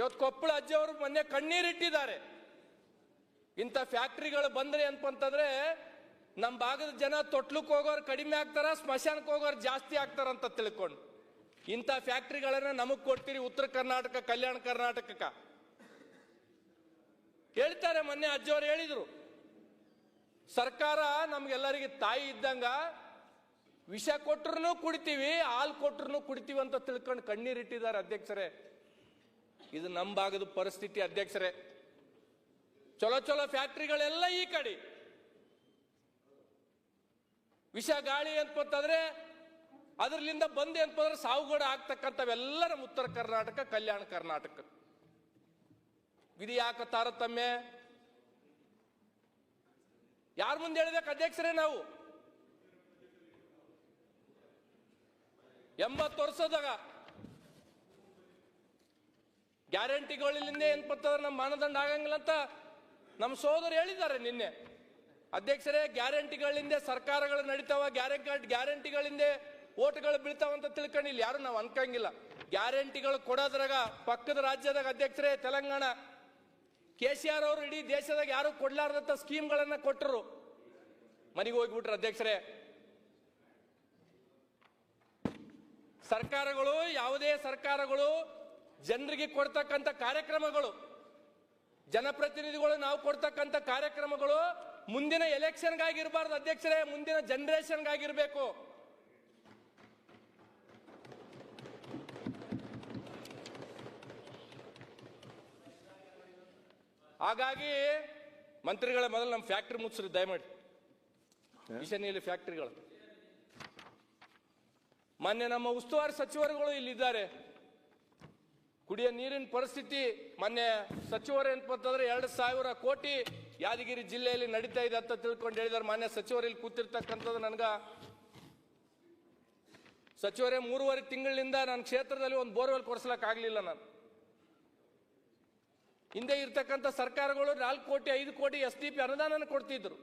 ಇವತ್ತು ಕೊಪ್ಪಳ ಅಜ್ಜಿಯವರು ಮೊನ್ನೆ ಕಣ್ಣೀರಿಟ್ಟಿದ್ದಾರೆ ಇಂಥ ಫ್ಯಾಕ್ಟ್ರಿಗಳು ಬಂದ್ರೆ ಅಂತಂದ್ರೆ ನಮ್ಮ ಭಾಗದ ಜನ ತೊಟ್ಲಕ್ಕೆ ಹೋಗೋರು ಕಡಿಮೆ ಆಗ್ತಾರ ಸ್ಮಶಾನಕ್ಕೆ ಹೋಗೋರು ಜಾಸ್ತಿ ಆಗ್ತಾರಂತ ತಿಳ್ಕೊಂಡು. ಇಂಥ ಫ್ಯಾಕ್ಟ್ರಿಗಳನ್ನ ನಮಗ್ ಕೊಡ್ತೀರಿ ಉತ್ತರ ಕರ್ನಾಟಕ, ಕಲ್ಯಾಣ ಕರ್ನಾಟಕಕ್ಕ. ಹೇಳ್ತಾರೆ ಮೊನ್ನೆ ಅಜ್ಜಿಯವರು ಹೇಳಿದ್ರು. ಸರ್ಕಾರ ನಮ್ಗೆಲ್ಲರಿಗೆ ತಾಯಿ ಇದ್ದಂಗ ವಿಷ ಕೊಟ್ರು ಕುಡಿತೀವಿ, ಹಾಲು ಕೊಟ್ರು ಕುಡಿತೀವಿ ಅಂತ ತಿಳ್ಕೊಂಡು ಕಣ್ಣೀರಿಟ್ಟಿದ್ದಾರೆ ಅಧ್ಯಕ್ಷರೇ. ಇದು ನಮ್ಮ ಭಾಗದ ಪರಿಸ್ಥಿತಿ ಅಧ್ಯಕ್ಷರೇ. ಚಲೋ ಚಲೋ ಫ್ಯಾಕ್ಟ್ರಿಗಳೆಲ್ಲ ಈ ಕಡೆ. ವಿಷ ಗಾಳಿ ಅಂತಂದ್ರೆ ಅದರಲ್ಲಿಂದ ಬಂದೆ ಅಂತಂದ್ರೆ ಸಾವುಗಡ ಆಗ್ತಕ್ಕಂಥವೆಲ್ಲ ನಮ್ಮ ಉತ್ತರ ಕರ್ನಾಟಕ, ಕಲ್ಯಾಣ ಕರ್ನಾಟಕ. ಇದು ಯಾಕ ತಾರತಮ್ಯ. ಯಾರ ಮುಂದೆ ಹೇಳ್ಬೇಕು ಅಧ್ಯಕ್ಷರೇ ನಾವು? ಎಂಬತ್ತು ವರ್ಷದಾಗ ಗ್ಯಾರಂಟಿಗಳಿಂದ ಏನ್ ಬರ್ತದ್ರೆ ನಮ್ಮ ಮಾನದಂಡ ಆಗಂಗಿಲ್ಲ ಅಂತ ನಮ್ಮ ಸೋದರು ಹೇಳಿದ್ದಾರೆ ನಿನ್ನೆ. ಅಧ್ಯಕ್ಷರೇ, ಗ್ಯಾರಂಟಿಗಳಿಂದ ಸರ್ಕಾರಗಳು ನಡೀತಾವ, ಗ್ಯಾರಂಟಿ ಗ್ಯಾರಂಟಿಗಳಿಂದ ಓಟ್ಗಳು ಬೀಳ್ತಾವ ಅಂತ ತಿಳ್ಕೊಂಡಿಲ್ಲ. ಯಾರು ನಾವು ಅನ್ಕಂಗಿಲ್ಲ. ಗ್ಯಾರಂಟಿಗಳು ಕೊಡೋದ್ರಾಗ ಪಕ್ಕದ ರಾಜ್ಯದಾಗ ಅಧ್ಯಕ್ಷರೇ, ತೆಲಂಗಾಣ, ಕೆ ಸಿ ಆರ್ ಅವರು ಇಡೀ ದೇಶದಾಗ ಯಾರು ಕೊಡ್ಲಾರ್ದಂತ ಸ್ಕೀಮ್ಗಳನ್ನ ಕೊಟ್ಟರು ಮನೆಗೆ ಹೋಗ್ಬಿಟ್ರು ಅಧ್ಯಕ್ಷರೇ. ಸರ್ಕಾರಗಳು, ಯಾವುದೇ ಸರ್ಕಾರಗಳು ಜನರಿಗೆ ಕೊಡ್ತಕ್ಕಂಥ ಕಾರ್ಯಕ್ರಮಗಳು ಜನಪ್ರತಿನಿಧಿಗಳು ನಾವು ಕೊಡ್ತಕ್ಕಂಥ ಕಾರ್ಯಕ್ರಮಗಳು ಮುಂದಿನ ಎಲೆಕ್ಷನ್ಗಾಗಿರ್ಬಾರ್ದು. ಅಧ್ಯಕ್ಷರೇ ಮುಂದಿನ ಜನರೇಷನ್ಗಾಗಿರ್ಬೇಕು. ಹಾಗಾಗಿ ಮಂತ್ರಿಗಳ ಮೊದಲು ನಮ್ಮ ಫ್ಯಾಕ್ಟ್ರಿ ಮುಚ್ಚ್ರಿ ದಯಮಾಡಿ. ಈಶಾನ್ಯಲ್ಲಿ ಫ್ಯಾಕ್ಟ್ರಿಗಳು. ಮೊನ್ನೆ ನಮ್ಮ ಉಸ್ತುವಾರಿ ಸಚಿವರುಗಳು ಇಲ್ಲಿದ್ದಾರೆ. ಕುಡಿಯ ನೀರಿನ ಪರಿಸ್ಥಿತಿ ಮೊನ್ನೆ ಸಚಿವರು ಏನಪ್ಪಂತಂದ್ರೆ ಎರಡು ಸಾವಿರ ಕೋಟಿ ಯಾದಗಿರಿ ಜಿಲ್ಲೆಯಲ್ಲಿ ನಡೀತಾ ಇದೆ ಅಂತ ತಿಳ್ಕೊಂಡು ಹೇಳಿದಾರೆ. ಮಾನ್ಯ ಸಚಿವರು ಇಲ್ಲಿ ಕೂತಿರ್ತಕ್ಕಂಥದ್ದು ನನಗೆ ಸಚಿವರೇ, ಮೂರುವರೆ ತಿಂಗಳಿನಿಂದ ನನ್ನ ಕ್ಷೇತ್ರದಲ್ಲಿ ಒಂದು ಬೋರ್ವೆಲ್ ಕೊಡಿಸ್ಲಕ್ ಆಗ್ಲಿಲ್ಲ ನಾನು. ಹಿಂದೆ ಇರ್ತಕ್ಕಂಥ ಸರ್ಕಾರಗಳು ನಾಲ್ಕು ಕೋಟಿ, ಐದು ಕೋಟಿ ಎಸ್ ಡಿ ಪಿ ಅನುದಾನ ಕೊಡ್ತಿದ್ರು.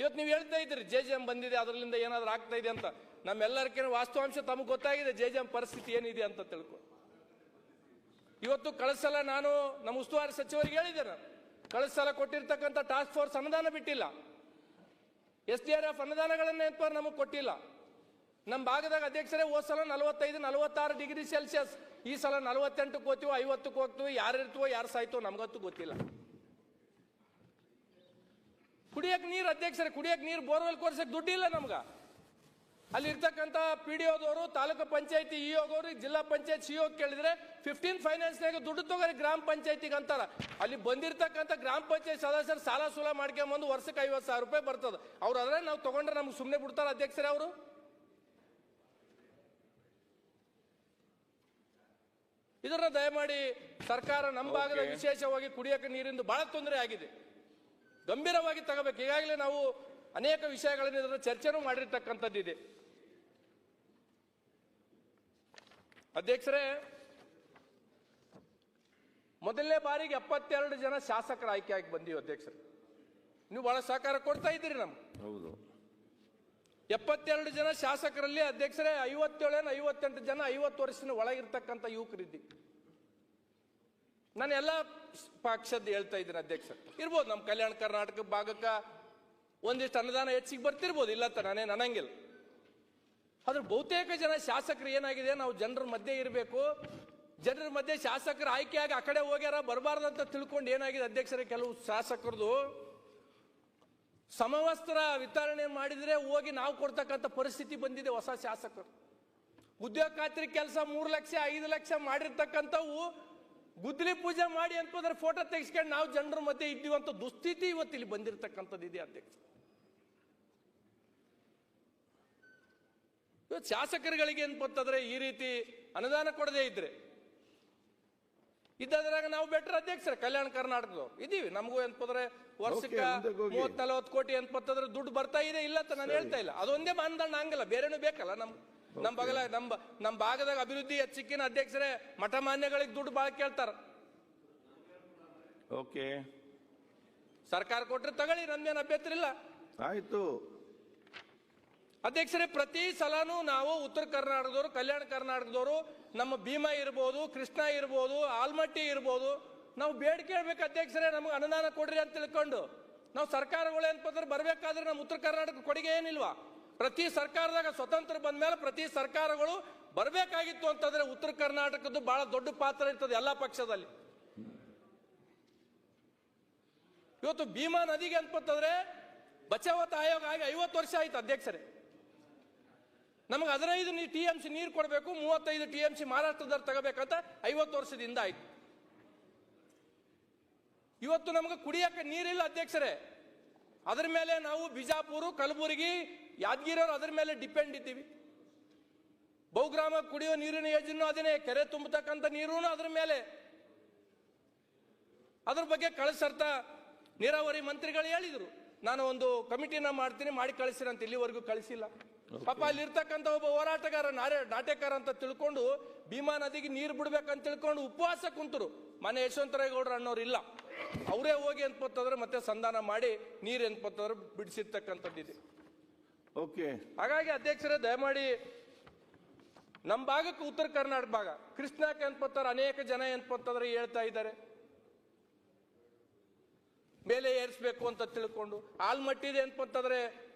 ಇವತ್ತು ನೀವು ಹೇಳ್ತಾ ಇದ್ರಿ ಜೆ ಜೆ ಎಂ ಬಂದಿದೆ ಅದರಿಂದ ಏನಾದರೂ ಆಗ್ತಾ ಇದೆ ಅಂತ. ನಮ್ಮೆಲ್ಲರಿಗೇನು ವಾಸ್ತವಾಂಶ ತಮಗೆ ಗೊತ್ತಾಗಿದೆ, ಜೆ ಜೆ ಎಂ ಪರಿಸ್ಥಿತಿ ಏನಿದೆ ಅಂತ ತಿಳ್ಕೊ. ಇವತ್ತು ಕಳಸಲ ಸಲ ನಾನು, ನಮ್ಮ ಉಸ್ತುವಾರಿ ಸಚಿವರಿಗೆ ಹೇಳಿದೆ ನಾನು ಕಳಿಸಲ ಸಲ ಕೊಟ್ಟಿರ್ತಕ್ಕಂಥ ಟಾಸ್ಕ್ ಫೋರ್ಸ್ ಅನುದಾನ ಬಿಟ್ಟಿಲ್ಲ. ಎಸ್ ಡಿ ಆರ್ ಎಫ್ ಅನುದಾನಗಳನ್ನ ನಮಗೆ ಕೊಟ್ಟಿಲ್ಲ. ನಮ್ಮ ಭಾಗದಾಗ ಅಧ್ಯಕ್ಷರೇ, ಹೋದ ಸಲ ನಲವತ್ತೈದು, ನಲವತ್ತಾರು ಡಿಗ್ರಿ ಸೆಲ್ಸಿಯಸ್ ಈ ಸಲ ನಲವತ್ತೆಂಟಕ್ಕೆ ಹೋಗ್ತೀವೋ ಐವತ್ತಕ್ಕೆ ಹೋಗ್ತೀವಿ, ಯಾರು ಇರ್ತೀವೋ, ಯಾರು ಸಾಯ್ತೋ ನಮ್ಗಂತೂ ಗೊತ್ತಿಲ್ಲ. ಕುಡಿಯಕ್ಕೆ ನೀರು ಅಧ್ಯಕ್ಷರೇ ಕುಡಿಯಕ್ಕೆ ನೀರು, ಬೋರ್ವೆಲ್ ಕೊರ್ಸಕ್ಕೆ ದುಡ್ಡಿಲ್ಲ ನಮ್ಗ. ಅಲ್ಲಿ ಇರ್ತಕ್ಕಂಥ ಪಿ ಡಿ ಓದವರು ತಾಲೂಕು ಪಂಚಾಯತಿ ಇ ಹೋಗೋರು ಜಿಲ್ಲಾ ಪಂಚಾಯತ್ ಸಿ ಕೇಳಿದ್ರೆ ಫಿಫ್ಟೀನ್ ಫೈನಾನ್ಸ್ನಾಗ ದುಡ್ಡು ತಗೋರಿ ಗ್ರಾಮ ಪಂಚಾಯತಿಗೆ ಅಂತಾರ. ಅಲ್ಲಿ ಬಂದಿರತಕ್ಕಂಥ ಗ್ರಾಮ ಪಂಚಾಯತ್ ಸದಸ್ಯರು ಸಾಲ ಸೂಲ ಮಾಡ್ಕೊಂಬಂದು ವರ್ಷಕ್ಕೆ ಐವತ್ತು ಸಾವಿರ ರೂಪಾಯಿ ಬರ್ತದೆ. ಅವ್ರು ಅದ್ರೆ ನಾವು ತಗೊಂಡ್ರೆ ನಮ್ಗೆ ಸುಮ್ಮನೆ ಬಿಡ್ತಾರ ಅಧ್ಯಕ್ಷರೇ ಅವರು. ಇದನ್ನ ದಯಮಾಡಿ ಸರ್ಕಾರ ನಮ್ಮ ಭಾಗದ ವಿಶೇಷವಾಗಿ ಕುಡಿಯೋಕೆ ನೀರಿಂದು ಬಹಳ ತೊಂದರೆ ಆಗಿದೆ. ಗಂಭೀರವಾಗಿ ತಗೋಬೇಕು. ಈಗಾಗಲೇ ನಾವು ಅನೇಕ ವಿಷಯಗಳನ್ನು ಇದರ ಚರ್ಚೆನೂ ಮಾಡಿರ್ತಕ್ಕಂಥದ್ದಿದೆ. ಅಧ್ಯಕ್ಷರೇ ಮೊದಲನೇ ಬಾರಿಗೆ ಎಪ್ಪತ್ತೆರಡು ಜನ ಶಾಸಕರ ಆಯ್ಕೆ ಆಗಿ ಬಂದೀವಿ ಅಧ್ಯಕ್ಷರು. ನೀವು ಬಹಳ ಸಹಕಾರ ಕೊಡ್ತಾ ಇದ್ದೀರಿ ನಮ್ಗೆ. ಹೌದು. ಎಪ್ಪತ್ತೆರಡು ಜನ ಶಾಸಕರಲ್ಲಿ ಅಧ್ಯಕ್ಷರೇ ಐವತ್ತೇಳೇನು ಐವತ್ತೆಂಟು ಜನ ಐವತ್ತು ವರ್ಷದ ಒಳಗಿರ್ತಕ್ಕಂಥ ಯುವಕರಿದ್ದಿ. ನಾನು ಎಲ್ಲ ಪಕ್ಷದ ಹೇಳ್ತಾ ಇದ್ದೀನಿ ಅಧ್ಯಕ್ಷ ಇರ್ಬೋದು ನಮ್ಮ ಕಲ್ಯಾಣ ಕರ್ನಾಟಕ ಭಾಗಕ್ಕೆ ಒಂದಿಷ್ಟು ಅನುದಾನ ಹೆಚ್ಚಿಗೆ ಬರ್ತಿರ್ಬೋದು ಇಲ್ಲ ಅಂತ ನಾನೇನು ಅನ್ನಂಗಿಲ್ಲ. ಆದ್ರೆ ಬಹುತೇಕ ಜನ ಶಾಸಕರು ಏನಾಗಿದೆ, ನಾವು ಜನರ ಮಧ್ಯೆ ಇರಬೇಕು. ಜನರ ಮಧ್ಯೆ ಶಾಸಕರು ಆಯ್ಕೆಯಾಗಿ ಆ ಕಡೆ ಹೋಗ್ಯಾರ ಅಂತ ತಿಳ್ಕೊಂಡು ಏನಾಗಿದೆ ಅಧ್ಯಕ್ಷರ, ಕೆಲವು ಶಾಸಕರದು ಸಮವಸ್ತ್ರ ವಿತರಣೆ ಮಾಡಿದ್ರೆ ಹೋಗಿ ನಾವು ಕೊಡ್ತಕ್ಕಂಥ ಪರಿಸ್ಥಿತಿ ಬಂದಿದೆ ಹೊಸ ಶಾಸಕರು. ಉದ್ಯೋಗ ಖಾತ್ರಿ ಕೆಲಸ ಮೂರು ಲಕ್ಷ, ಐದು ಲಕ್ಷ ಮಾಡಿರ್ತಕ್ಕಂಥವು ಗುದ್ದಲಿ ಪೂಜೆ ಮಾಡಿ ಅಂತಂದ್ರೆ ಫೋಟೋ ತೆಗೆಸ್ಕೊಂಡು ನಾವು ಜನರ ಮಧ್ಯೆ ಇದ್ದೀವಂತ ದುಸ್ಥಿತಿ ಇವತ್ತು ಇಲ್ಲಿ ಬಂದಿರತಕ್ಕಂಥದ್ದು ಇದೆ ಅಧ್ಯಕ್ಷ ಇವತ್ತು ಶಾಸಕರುಗಳಿಗೆ ಏನ್ಪಂತಂದ್ರೆ ಈ ರೀತಿ ಅನುದಾನ ಕೊಡದೇ ಇದ್ರೆ. ಇದ್ದಾದ್ರಾಗ ನಾವು ಬೆಟ್ರ್ ಅಧ್ಯಕ್ಷರ ಕಲ್ಯಾಣ ಕರ್ನಾಟಕದವ್ರು. ಇದೀವಿ. ನಮಗೂ ಏನಪ್ಪಂದ್ರೆ ವರ್ಷಕ್ಕೆ. ಮೂವತ್ ನಲವತ್ತು ಕೋಟಿ ಏನಪ್ಪಂತಂದ್ರೆ ದುಡ್ಡು ಬರ್ತಾ ಇದೆ ಇಲ್ಲ ಅಂತ ನಾನು ಹೇಳ್ತಾ ಇಲ್ಲ. ಅದೊಂದೇ ಮಾನದಂಡ ಹಂಗಲ್ಲ ಬೇರೆನೂ ಬೇಕಲ್ಲ ನಮ್ ನಮ್ ಬಗಲ ನಮ್ ನಮ್ ಭಾಗದಾಗ ಅಭಿವೃದ್ಧಿ ಹೆಚ್ಚಿಕ್ಕಿನ ಅಧ್ಯಕ್ಷರೇ ಮಠ ಮಾನ್ಯಗಳಿಗೆ ದುಡ್ಡು ಭಾಳ ಕೇಳ್ತಾರ. ಓಕೆ. ಸರ್ಕಾರ ಕೊಟ್ರೆ ತಗೊಳ್ಳಿ ನಮ್ದೇನು ಅಭ್ಯಂತರ ಇಲ್ಲ ಆಯ್ತು. ಅಧ್ಯಕ್ಷರೇ, ಪ್ರತಿ ಸಲನೂ ನಾವು ಉತ್ತರ ಕರ್ನಾಟಕದವರು, ಕಲ್ಯಾಣ ಕರ್ನಾಟಕದವರು, ನಮ್ಮ ಭೀಮಾ ಇರ್ಬೋದು, ಕೃಷ್ಣ ಇರ್ಬೋದು, ಆಲ್ಮಟ್ಟಿ ಇರ್ಬೋದು, ನಾವು ಬೇಡಿಕೆ ಹೇಳ್ಬೇಕು ಅಧ್ಯಕ್ಷರೇ, ನಮಗೆ ಅನುದಾನ ಕೊಡ್ರಿ ಅಂತ ತಿಳ್ಕೊಂಡು. ನಾವು ಸರ್ಕಾರಗಳು ಏನ್ಪಂದ್ರೆ ಬರಬೇಕಾದ್ರೆ ನಮ್ಮ ಉತ್ತರ ಕರ್ನಾಟಕ ಕೊಡುಗೆ ಏನಿಲ್ವಾ? ಪ್ರತಿ ಸರ್ಕಾರದಾಗ ಸ್ವತಂತ್ರ ಬಂದ ಮೇಲೆ ಪ್ರತಿ ಸರ್ಕಾರಗಳು ಬರಬೇಕಾಗಿತ್ತು ಅಂತಂದ್ರೆ ಉತ್ತರ ಕರ್ನಾಟಕದ್ದು ಬಹಳ ದೊಡ್ಡ ಪಾತ್ರ ಇರ್ತದೆ ಎಲ್ಲ ಪಕ್ಷದಲ್ಲಿ. ಇವತ್ತು ಭೀಮಾ ನದಿಗೆ ಅನ್ಪತ್ತಂದ್ರೆ ಬಚಾವತ್ ಆಯೋಗ ಆಗಿ ಐವತ್ತು ವರ್ಷ ಆಯ್ತು ಅಧ್ಯಕ್ಷರೇ. ನಮಗೆ ಹದಿನೈದು ಟಿ ಎಂ ಸಿ ನೀರು ಕೊಡಬೇಕು, ಮೂವತ್ತೈದು ಟಿ ಎಂ ಸಿ ಮಹಾರಾಷ್ಟ್ರದವ್ರು ತಗೋಬೇಕಂತ ಐವತ್ತು ವರ್ಷದಿಂದ ಆಯ್ತು. ಇವತ್ತು ನಮಗೆ ಕುಡಿಯಕ್ಕೆ ನೀರಿಲ್ಲ ಅಧ್ಯಕ್ಷರೇ. ಅದ್ರ ಮೇಲೆ ನಾವು ಬಿಜಾಪುರ, ಕಲಬುರಗಿ, ಯಾದಗಿರಿಯವರು ಅದ್ರ ಮೇಲೆ ಡಿಪೆಂಡ್ ಇದ್ದೀವಿ. ಬಹುಗ್ರಾಮ ಕುಡಿಯೋ ನೀರಿನ ಯೋಜನೆ ಅದನ್ನೇ ಕೆರೆ ತುಂಬತಕ್ಕಂಥ ನೀರು ಅದ್ರ ಮೇಲೆ. ಅದ್ರ ಬಗ್ಗೆ ಕಳಿಸರ್ತ ನೀರಾವರಿ ಮಂತ್ರಿಗಳು ಹೇಳಿದರು. ನಾನು ಒಂದು ಕಮಿಟಿನ ಮಾಡ್ತೀನಿ, ಮಾಡಿ ಕಳಿಸ್ತೀನಿ ಇಲ್ಲಿವರೆಗೂ ಕಳಿಸಿಲ್ಲ. ಪಾಪ ಅಲ್ಲಿರ್ತಕ್ಕಂಥ ಒಬ್ಬ ಹೋರಾಟಗಾರ ನಾರೇ ನಾಟ್ಯಕಾರ ಅಂತ ತಿಳ್ಕೊಂಡು ಭೀಮಾ ನದಿಗೆ ನೀರು ಬಿಡ್ಬೇಕಂತ ತಿಳ್ಕೊಂಡು ಉಪವಾಸ ಕುಂತರು. ಮನೆ ಯಶವಂತರೇಗೌಡರು ಅನ್ನೋರು ಇಲ್ಲ ಅವರೇ ಹೋಗಿ ಅನ್ಪತ್ತಂದ್ರೆ ಮತ್ತೆ ಸಂಧಾನ ಮಾಡಿ ನೀರು ಅನ್ಪತ್ತಂದ್ರೆ ಬಿಡಿಸಿರ್ತಕ್ಕಂಥದ್ದಿದೆ ಓಕೆ ಹಾಗಾಗಿ ಅಧ್ಯಕ್ಷರೇ ದಯಮಾಡಿ ನಮ್ಮ ಭಾಗಕ್ಕೆ ಉತ್ತರ ಕರ್ನಾಟಕ ಭಾಗ. ಕೃಷ್ಣಕ್ಕೆ ಅನ್ಪತ್ತಾರೆ ಅನೇಕ ಜನ ಅನ್ಪತ್ತಂದ್ರೆ ಹೇಳ್ತಾ ಇದ್ದಾರೆ. ಬೆಲೆ ಏರಿಸ್ಬೇಕು ಅಂತ ತಿಳ್ಕೊಂಡು ಆಲ್ಮಟ್ಟಿದೆ ಅನ್ಪತ್ತಂದ್ರೆ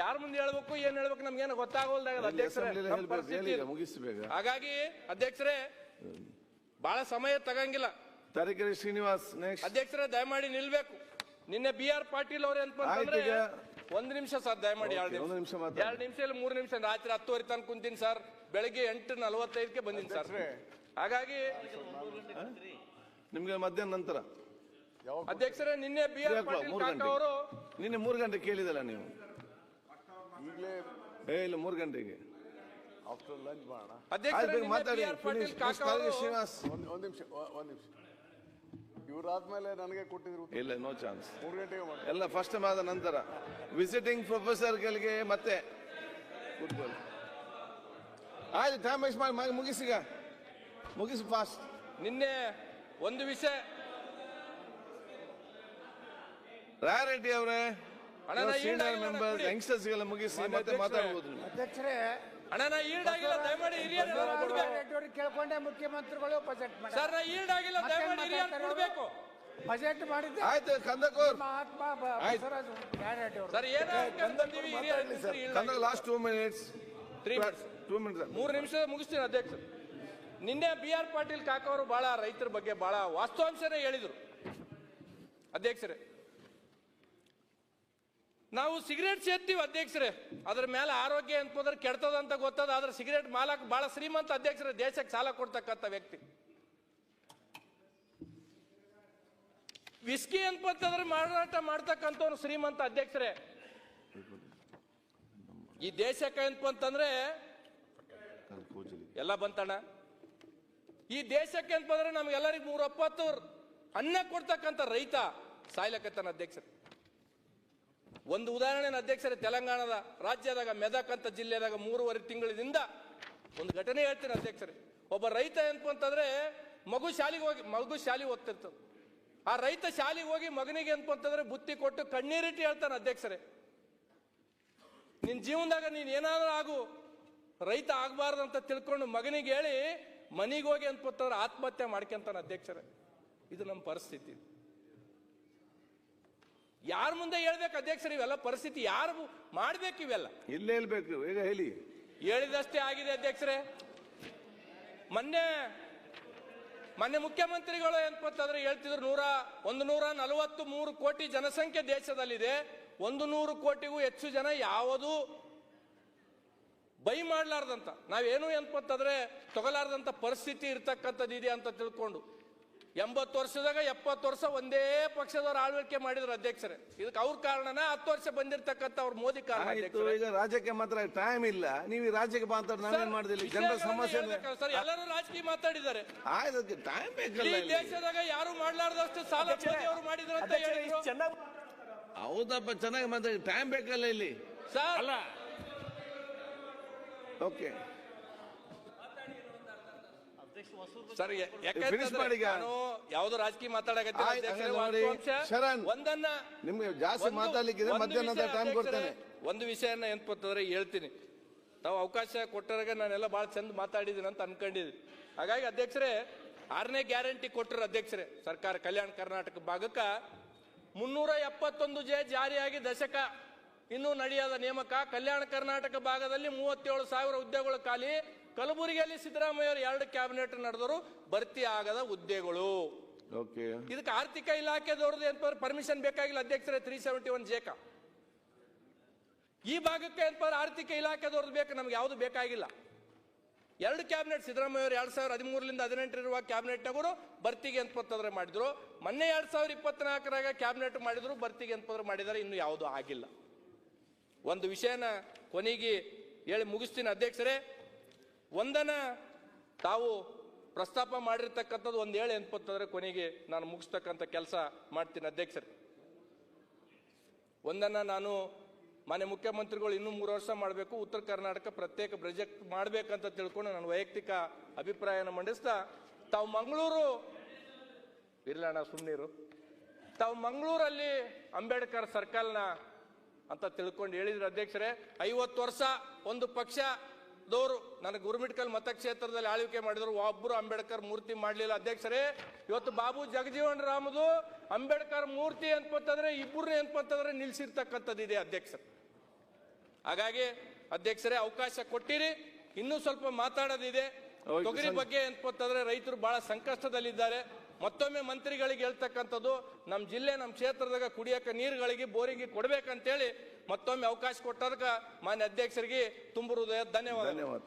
ಯಾರ ಮುಂದೆ ಹೇಳ್ಬೇಕು ಏನ್ ಹೇಳ್ಬೇಕು ನಮ್ಗೇನು ಗೊತ್ತಾಗೋಲ್ದಾಗ ಅಧ್ಯಕ್ಷರೇ. ಮುಗಿಸ್ಬೇಕ ಹಾಗಾಗಿ ಅಧ್ಯಕ್ಷರೇ ಬಹಳ ಸಮಯ ತಗಂಗಿಲ್ಲ. ತರೀಕೆರೆ ಶ್ರೀನಿವಾಸ್ ಅಧ್ಯಕ್ಷರೇ ದಯಮಾಡಿ ನಿಲ್ಬೇಕು. ನಿನ್ನೆ ಬಿ ಆರ್ ಪಾಟೀಲ್ ಅವ್ರ ಒಂದ್ ನಿಮಿಷ ಸರ್ ದಯಮಾಡಿ ಎರಡು ನಿಮಿಷ. ಎರಡು ನಿಮಿಷ ಇಲ್ಲ ಮೂರು ನಿಮಿಷ ರಾತ್ರಿ ಹತ್ತುವರೆ ತನಕ ಕುಂತೀನಿ ಸರ್. ಬೆಳಗ್ಗೆ ಎಂಟು ನಲವತ್ತೈದಕ್ಕೆ ಬಂದಿನಿ ಸರ್. ಹಾಗಾಗಿ ನಿಮ್ಗೆ ಮಧ್ಯಾಹ್ನ ನಂತರ. ಅಧ್ಯಕ್ಷರೇ ನಿನ್ನೆ ಬಿ ಆರ್ ಪಾಟೀಲ್ ಗಂಟೆ. ಅವರು ನಿನ್ನೆ ಮೂರು ಗಂಟೆ ಕೇಳಿದಲ್ಲ ನೀವು? ಈಗಲೇ ಏ ಇಲ್ಲ ಮೂರು ಗಂಟೆಗೆ. ಆಫ್ಟರ್ ಲಂಚ್ ಮಾಡೋಣ. ನಿನ್ನೆ ಮಾತಾಡಿ ಶ್ರೀನಿವಾಸ್. ಒಂದು ಒಂದು ನಿಮಿಷ ಒಂದು ನಿಮಿಷ. ಇವರಾದ್ಮೇಲೆ ನನಗೆ ಕೊಟ್ಟಿದ್ರು. ಇಲ್ಲ ನೋ ಚಾನ್ಸ್ ಮೂರು ಗಂಟೆಗೆ ಮಾಡಿ. ಎಲ್ಲ ಫಸ್ಟ್ ಆದ ನಂತರ. ವಿಸಿಟಿಂಗ್ ಪ್ರೊಫೆಸರ್ಗಳಿಗೆ ಮತ್ತೆ ಕೂತ್ಕೊಳ್ಳಿ ಆಯ್ತು ಟೈಮ್ ವೇಸ್ಟ್ ಮಾಡಿ ಮುಗಿಸಿಗ ಮುಗಿಸಿ ಫಾಸ್ಟ್ ನಿನ್ನೆ ಒಂದು ವಿಷಯ ರಾಯರೆಡ್ಡಿ ಅವರೇ. Senior ಈಡಾಗಿಲ್ಲ members. ಯಂಗ್ಸ್ಟರ್ಸ್ ಗೆಲ್ಲ ಮುಗಿಸಿ ಮತ್ತೆ ಮಾತಾಡಬಹುದು ಅಧ್ಯಕ್ಷರೇ ಅಣ್ಣ ನಾ ಈಲ್ಡ್ ಆಗಿಲ್ಲ ದಯಮಾಡಿ ಹಿರಿಯರು ಕೇಳ್ಕೊಂಡೆ ಮುಖ್ಯಮಂತ್ರಿಗಳು ಬಜೆಟ್ ಮಾಡಿ. ಸರ್ ಈಲ್ಡ್ ಆಗಿಲ್ಲ ದಯಮಾಡಿ ಹಿರಿಯರು ಕೊಡ್ಬೇಕು. ಬಜೆಟ್ ಮಾಡಿದ್ದೆ. ಆಯ್ತು ಕಂದಕೂರ್. ಮಹಾತ್ಮ. ಬಸವರಾಜ ರೆಡ್ಡಿಯವರು ಸರ್ ಏನೋ ಅಂತಂದೀವಿ ಹಿರಿಯರು ಕಂದಕ last two minutes three minutes two minutes ಮೂರು ನಿಮಿಷ ಮುಗಿಸ್ತೀನಿ ಅಧ್ಯಕ್ಷ. ನಿನ್ನೆ ಬಿ ಆರ್ ಪಾಟೀಲ್ ಕಾಕ ಅವರು ಬಹಳ ರೈತರ ಬಗ್ಗೆ ಬಹಳ ವಾಸ್ತವಾಂಶನೇ ಹೇಳಿದರು. ಅಧ್ಯಕ್ಷರೇ ನಾವು ಸಿಗರೇಟ್ ಸೇರ್ತೀವಿ ಅಧ್ಯಕ್ಷರೇ. ಅದ್ರ ಮೇಲೆ ಆರೋಗ್ಯ ಅಂತಂದ್ರೆ ಕೆಡ್ತದ ಅಂತ ಗೊತ್ತದ, ಆದ್ರೆ ಸಿಗರೇಟ್ ಮಾಲಕ್ ಬಹಳ ಶ್ರೀಮಂತ ಅಧ್ಯಕ್ಷರೇ, ದೇಶಕ್ಕೆ ಸಾಲ ಕೊಡ್ತಕ್ಕಂಥ ವ್ಯಕ್ತಿ. ವಿಸ್ಕಿ ಅಂತಂದ್ರೆ ಮಾರಾಟ ಮಾಡ್ತಕ್ಕಂಥವ್ರು ಶ್ರೀಮಂತ ಅಧ್ಯಕ್ಷರೇ. ಈ ದೇಶಕ್ಕೆ ಅಂತಂದ್ರೆ ಎಲ್ಲ ಬಂತಣ್ಣ? ಈ ದೇಶಕ್ಕೆ ಅಂತಂದ್ರೆ ನಮ್ಗೆಲ್ಲರಿಗೂ ಮೂರ ಒಪ್ಪತ್ತು ಅನ್ನ ಕೊಡ್ತಕ್ಕಂಥ ರೈತ ಸಾಯ್ಲಕತ್ತಾನ ಅಧ್ಯಕ್ಷರು. ಒಂದು ಉದಾಹರಣೆ ಅಧ್ಯಕ್ಷರೇ, ತೆಲಂಗಾಣದ ರಾಜ್ಯದಾಗ, ಮೆದಕ್ ಅಂತ ಜಿಲ್ಲೆದಾಗ ಮೂರುವರೆ ತಿಂಗಳಿಂದ ಒಂದು ಘಟನೆ ಹೇಳ್ತೀನಿ ಅಧ್ಯಕ್ಷರೇ. ಒಬ್ಬ ರೈತ ಏನಪ್ಪ ಅಂತಂದ್ರೆ, ಮಗು ಶಾಲೆಗೆ ಹೋಗಿ, ಮಗು ಶಾಲೆಗೆ ಓದ್ತಿರ್ತದೆ ಆ ರೈತ ಶಾಲೆಗೆ ಹೋಗಿ ಮಗನಿಗೆ ಏನಪ್ಪ ಅಂತಂದ್ರೆ ಬುತ್ತಿ ಕೊಟ್ಟು ಕಣ್ಣೀರಿಟ್ಟು ಹೇಳ್ತಾನೆ ಅಧ್ಯಕ್ಷರೇ. ನಿನ್ ಜೀವನದಾಗ ನೀನು ಏನಾದರೂ ಆಗು, ರೈತ ಆಗಬಾರ್ದು ಅಂತ ತಿಳ್ಕೊಂಡು ಮಗನಿಗೆ ಹೇಳಿ, ಮನೆಗೆ ಹೋಗಿ ಅಂತಂದ್ರೆ ಆತ್ಮಹತ್ಯೆ ಮಾಡ್ಕೊಂತಾನೆ ಅಧ್ಯಕ್ಷರೇ. ಇದು ನಮ್ಮ ಪರಿಸ್ಥಿತಿ. ಯಾರ ಮುಂದೆ ಹೇಳ್ಬೇಕು ಅಧ್ಯಕ್ಷರು ಇವೆಲ್ಲ? ಪರಿಸ್ಥಿತಿ ಯಾರು ಮಾಡ್ಬೇಕು ಇವೆಲ್ಲ? ಇಲ್ಲೇ ಹೇಳ್ಬೇಕು ಈಗ ಹೇಳಿ. ಹೇಳಿದಷ್ಟೇ ಆಗಿದೆ ಅಧ್ಯಕ್ಷರೇ. ಮೊನ್ನೆ ಮೊನ್ನೆ ಮುಖ್ಯಮಂತ್ರಿಗಳು ಏನ್ಪತ್ತಂದ್ರೆ ಹೇಳ್ತಿದ್ರು ನೂರ ಒಂದು ನೂರ ನಲವತ್ತು ಮೂರು ಕೋಟಿ ಜನಸಂಖ್ಯೆ ದೇಶದಲ್ಲಿದೆ. ಒಂದು ನೂರು ಕೋಟಿಗೂ ಹೆಚ್ಚು ಜನ ಯಾವುದು ಬೈ ಮಾಡಲಾರ್ದಂತ. ನಾವೇನು ಏನ್ಪತ್ತಂದ್ರೆ ತಗೊಲಾರ್ದಂತ ಪರಿಸ್ಥಿತಿ ಇರ್ತಕ್ಕಂಥದ್ದು ಇದೆ ಅಂತ ತಿಳ್ಕೊಂಡು. ಎಂಬತ್ತು ವರ್ಷದಾಗ ಎಪ್ಪತ್ತು ವರ್ಷ ಒಂದೇ ಪಕ್ಷದವ್ರು ಆಳ್ವಿಕೆ ಮಾಡಿದ್ರು ಅಧ್ಯಕ್ಷರೇ. ಇದಕ್ಕೆ ಅವ್ರ ಕಾರಣನ ಹತ್ತು ವರ್ಷ ಬಂದಿರ್ತಕ್ಕಂಥ ಅವ್ರ ಮೋದಿ ಕಾರಣ ಈಗ ರಾಜ್ಯಕ್ಕೆ ಮಾತ್ರ ಟೈಮ್ ಇಲ್ಲ. ನೀವು ರಾಜ್ಯಕ್ಕೆ ಮಾತಾಡ ನಾವೇನ್ ಮಾಡಿದಿಲ್ಲ ಜನರ ಸಮಸ್ಯೆ ಸರ್ ಎಲ್ಲರೂ ರಾಜಕೀಯ ಮಾತಾಡಿದ್ದಾರೆ. ಆಯ್ತು ಟೈಮ್ ಬೇಕಲ್ಲ. ದೇಶದಾಗ ಯಾರು ಮಾಡ್ಲಾರ್ದಷ್ಟು ಸಾಲ ಅವರು ಮಾಡಿದ್ರು ಅಂತ ಹೇಳಿದ್ರು. ಹೌದಪ್ಪ ಚೆನ್ನಾಗಿ ಮಾತಾಡಿ. ಟೈಮ್ ಬೇಕಲ್ಲ ಇಲ್ಲಿ. ಸರ್ ಓಕೆ ಸರ್ ಯ- Finish ಮಾಡಿ ನಾನು ಯಾವ್ದು ರಾಜಕೀಯ ಶರಣ್, ಒಂದನ್ನ ನಿಮ್ಗೆ ಜಾಸ್ತಿ ಮಾತಾಡ್ಲಿಕ್ಕಿದೆ ವಿಷಯ ಟೈಮ್ ಕೊಡ್ತೇನೆ. ಒಂದು ವಿಷಯನ ಏನ್ಪತ್ತಂದ್ರೆ ಹೇಳ್ತೀನಿ. ತಾವು ಅವಕಾಶ ಕೊಟ್ಟರಾಗ ನಾನೆಲ್ಲ ಬಹಳ ಚಂದ ಮಾತಾಡಿದ್ದೀನಿ ಅಂತ ಅನ್ಕೊಂಡಿದ್ದೀನಿ. ಹಾಗಾಗಿ ಅಧ್ಯಕ್ಷರೇ ಆರನೇ ಗ್ಯಾರಂಟಿ ಕೊಟ್ಟರು ಅಧ್ಯಕ್ಷರೇ ಸರ್ಕಾರ ಕಲ್ಯಾಣ ಕರ್ನಾಟಕ ಭಾಗಕ್ಕ. ಮುನ್ನೂರ ಎಪ್ಪತ್ತೊಂದು ಜೆ ಜಾರಿಯಾಗಿ ದಶಕ ಇನ್ನೂ ನಡೆಯದ ನೇಮಕ. ಕಲ್ಯಾಣ ಕರ್ನಾಟಕ ಭಾಗದಲ್ಲಿ ಮೂವತ್ತೇಳು ಸಾವಿರ ಹುದ್ದೆಗಳು ಖಾಲಿ. ಕಲಬುರಗಿಯಲ್ಲಿ ಸಿದ್ದರಾಮಯ್ಯ ಅವರು ಎರಡು ಕ್ಯಾಬಿನೆಟ್ ನಡೆದರು ಭರ್ತಿ ಆಗದ ಹುದ್ದೆಗಳು. ಓಕೆ ಇದಕ್ಕೆ ಆರ್ಥಿಕ ಇಲಾಖೆದವ್ರದ್ದು ಏನಪ್ಪ ಪರ್ಮಿಷನ್ ಬೇಕಾಗಿಲ್ಲ ಅಧ್ಯಕ್ಷರೇ ತ್ರೀ ಸೆವೆಂಟಿ ಒನ್ ಜೇಕ. ಈ ಭಾಗಕ್ಕೆ ಏನಪ್ಪ ಆರ್ಥಿಕ ಇಲಾಖೆದವ್ರದ್ದು ಬೇಕು ನಮ್ಗೆ ಯಾವುದು ಬೇಕಾಗಿಲ್ಲ. ಎರಡು ಕ್ಯಾಬಿನೆಟ್ ಸಿದ್ದರಾಮಯ್ಯ ಅವರು ಎರಡ್ ಸಾವಿರ ಹದಿಮೂರರಿಂದ ಹದಿನೆಂಟರಿರುವ ಕ್ಯಾಬಿನೆಟ್ನವರು ಭರ್ತಿಗೆ ಅಂತಂದ್ರೆ ಮಾಡಿದ್ರು. ಮೊನ್ನೆ ಎರಡ್ ಸಾವಿರದ ಇಪ್ಪತ್ನಾಲ್ಕರಾಗ ಕ್ಯಾಬಿನೆಟ್ ಮಾಡಿದ್ರು ಭರ್ತಿಗೆ ಅಂತಂದ್ರೆ ಮಾಡಿದರೆ ಇನ್ನು ಯಾವುದು ಆಗಿಲ್ಲ. ಒಂದು ವಿಷಯನ ಕೊನೆಗೆ ಹೇಳಿ ಮುಗಿಸ್ತೀನಿ ಅಧ್ಯಕ್ಷರೇ. ಒಂದನ ತಾವು ಪ್ರಸ್ತಾಪ ಮಾಡಿರ್ತಕ್ಕಂಥದ್ದು ಒಂದು ಹೇಳಿ ಅನ್ಪತ್ತಂದ್ರೆ ಕೊನೆಗೆ ನಾನು ಮುಗಿಸ್ತಕ್ಕಂಥ ಕೆಲಸ ಮಾಡ್ತೀನಿ ಅಧ್ಯಕ್ಷರು. ಒಂದನ್ನ ನಾನು ಮಾನ್ಯ ಮುಖ್ಯಮಂತ್ರಿಗಳು ಇನ್ನೂ ಮೂರು ವರ್ಷ ಮಾಡಬೇಕು, ಉತ್ತರ ಕರ್ನಾಟಕ ಪ್ರತ್ಯೇಕ ಪ್ರಾಜೆಕ್ಟ್ ಮಾಡಬೇಕಂತ ತಿಳ್ಕೊಂಡು ನಾನು ವೈಯಕ್ತಿಕ ಅಭಿಪ್ರಾಯನ ಮಂಡಿಸ್ತಾ, ತಾವು ಮಂಗಳೂರು ಇರ್ಲಣ್ಣ ಸುಮ್ಮನಿರು ತಾವು ಮಂಗಳೂರಲ್ಲಿ ಅಂಬೇಡ್ಕರ್ ಸರ್ಕಲ್ನ ಅಂತ ತಿಳ್ಕೊಂಡು ಹೇಳಿದ್ರು ಅಧ್ಯಕ್ಷರೇ, ಐವತ್ತು ವರ್ಷ ಒಂದು ಪಕ್ಷದವರು ನನಗೆ ಗುರುಮಿಟ್ಕಲ್ ಮತಕ್ಷೇತ್ರದಲ್ಲಿ ಆಳ್ವಿಕೆ ಮಾಡಿದ್ರು. ಒಬ್ಬರು ಅಂಬೇಡ್ಕರ್ ಮೂರ್ತಿ ಮಾಡಲಿಲ್ಲ. ಅಧ್ಯಕ್ಷರೇ ಇವತ್ತು ಬಾಬು ಜಗಜೀವನ್ ರಾಮದು ಅಂಬೇಡ್ಕರ್ ಮೂರ್ತಿ ಅಂತಂದ್ರೆ ಇಬ್ಬರು ಅನ್ಪತ್ತಂದ್ರೆ ನಿಲ್ಸಿರ್ತಕ್ಕಂಥದ್ದು ಇದೆ ಅಧ್ಯಕ್ಷರು. ಹಾಗಾಗಿ ಅಧ್ಯಕ್ಷರೇ ಅವಕಾಶ ಕೊಟ್ಟಿರಿ. ಇನ್ನೂ ಸ್ವಲ್ಪ ಮಾತಾಡೋದಿದೆ. ತೊಗರಿ ಬಗ್ಗೆ ಅನ್ಪತ್ತಂದ್ರೆ ರೈತರು ಬಹಳ ಸಂಕಷ್ಟದಲ್ಲಿದ್ದಾರೆ. ಮತ್ತೊಮ್ಮೆ ಮಂತ್ರಿಗಳಿಗೆ ಹೇಳ್ತಕ್ಕಂಥದ್ದು ನಮ್ಮ ಜಿಲ್ಲೆ ನಮ್ಮ ಕ್ಷೇತ್ರದಾಗ ಕುಡಿಯಕ್ಕೆ ನೀರುಗಳಿಗೆ ಬೋರಿಂಗ್ ಕೊಡ್ಬೇಕಂತೇಳಿ ಮತ್ತೊಮ್ಮೆ ಅವಕಾಶ ಕೊಟ್ಟದಕ್ಕೆ ಮಾನ್ಯ ಅಧ್ಯಕ್ಷರಿಗೆ ತುಂಬ ಹೃದಯ ಧನ್ಯವಾದ. ಧನ್ಯವಾದ